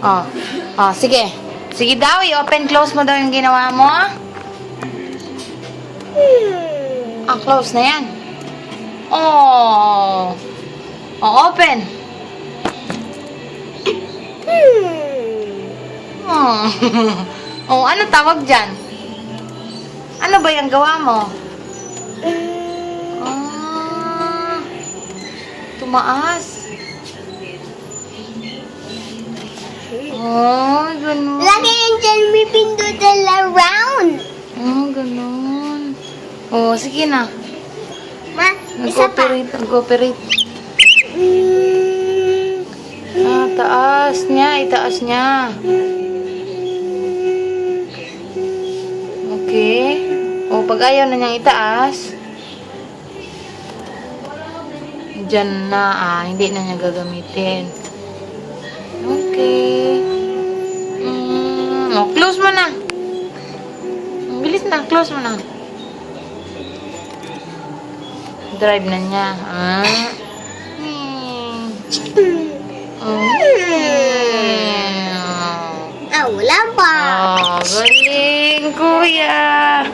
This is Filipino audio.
Oh. Oh, sige. Sige daw, i-open close mo daw yung ginawa mo. Ah, close na yan. Oh. Oh, open. Oh. oh, ano tawag dyan? Ano ba yung gawa mo? Ah. Tumaas. Oh, ganun. Lagi yung dyan may pindutan around. Oh, ganun. Oh, sige na. Ma, isa pa. Nag-operate. Mm. Ah, taas niya, itaas niya. Okay. O, pag ayaw na niyang itaas, dyan na, ah, hindi na niya gagamitin. Okay. Na, close mo na. Drive na niya. Ah. Oh. Ah, wala pa. Oh, galing, kuya.